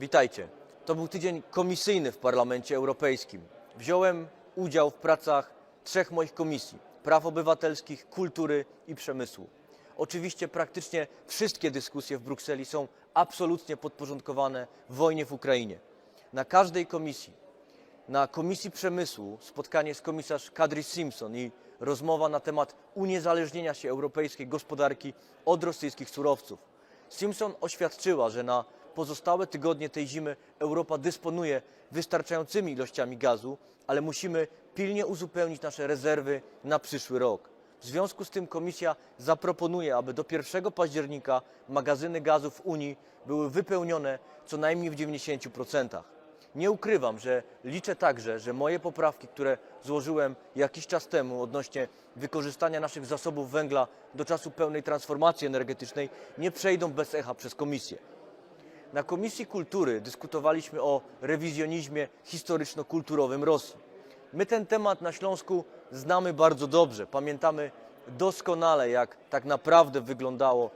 Witajcie. To był tydzień komisyjny w Parlamencie Europejskim. Wziąłem udział w pracach trzech moich komisji: praw obywatelskich, kultury i przemysłu. Oczywiście praktycznie wszystkie dyskusje w Brukseli są absolutnie podporządkowane wojnie w Ukrainie. Na każdej komisji, na Komisji Przemysłu spotkanie z komisarz Kadri Simpson i rozmowa na temat uniezależnienia się europejskiej gospodarki od rosyjskich surowców. Simpson oświadczyła, że na pozostałe tygodnie tej zimy Europa dysponuje wystarczającymi ilościami gazu, ale musimy pilnie uzupełnić nasze rezerwy na przyszły rok. W związku z tym Komisja zaproponuje, aby do 1 października magazyny gazu w Unii były wypełnione co najmniej w 90%. Nie ukrywam, że liczę także, że moje poprawki, które złożyłem jakiś czas temu odnośnie wykorzystania naszych zasobów węgla do czasu pełnej transformacji energetycznej, nie przejdą bez echa przez Komisję. Na Komisji Kultury dyskutowaliśmy o rewizjonizmie historyczno-kulturowym Rosji. My ten temat na Śląsku znamy bardzo dobrze. Pamiętamy doskonale, jak tak naprawdę wyglądało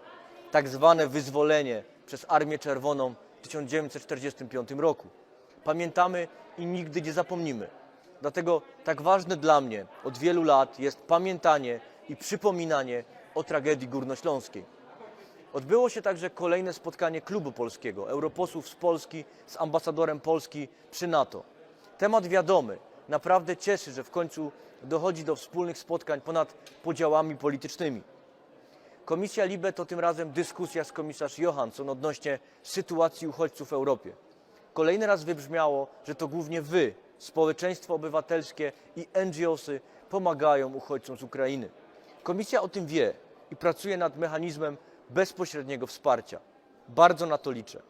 tak zwane wyzwolenie przez Armię Czerwoną w 1945 roku. Pamiętamy i nigdy nie zapomnimy. Dlatego tak ważne dla mnie od wielu lat jest pamiętanie i przypominanie o tragedii górnośląskiej. Odbyło się także kolejne spotkanie klubu polskiego, europosłów z Polski z ambasadorem Polski przy NATO. Temat wiadomy. Naprawdę cieszy, że w końcu dochodzi do wspólnych spotkań ponad podziałami politycznymi. Komisja Libe to tym razem dyskusja z komisarz Johansson odnośnie sytuacji uchodźców w Europie. Kolejny raz wybrzmiało, że to głównie wy, społeczeństwo obywatelskie i NGOsy pomagają uchodźcom z Ukrainy. Komisja o tym wie i pracuje nad mechanizmem bezpośredniego wsparcia. Bardzo na to liczę.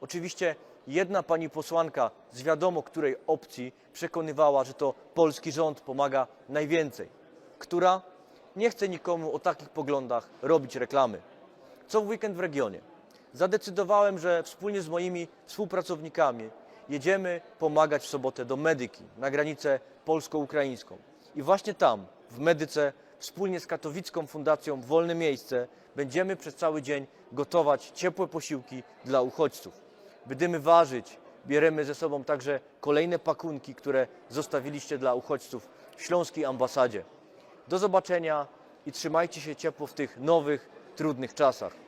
Oczywiście jedna pani posłanka z wiadomo której opcji przekonywała, że to polski rząd pomaga najwięcej. Która? Nie chcę nikomu o takich poglądach robić reklamy. Co w weekend w regionie? Zadecydowałem, że wspólnie z moimi współpracownikami jedziemy pomagać w sobotę do Medyki na granicę polsko-ukraińską. I właśnie tam, w Medyce, wspólnie z katowicką fundacją Wolne Miejsce będziemy przez cały dzień gotować ciepłe posiłki dla uchodźców. Będziemy ważyć, bierzemy ze sobą także kolejne pakunki, które zostawiliście dla uchodźców w śląskiej ambasadzie. Do zobaczenia i trzymajcie się ciepło w tych nowych, trudnych czasach.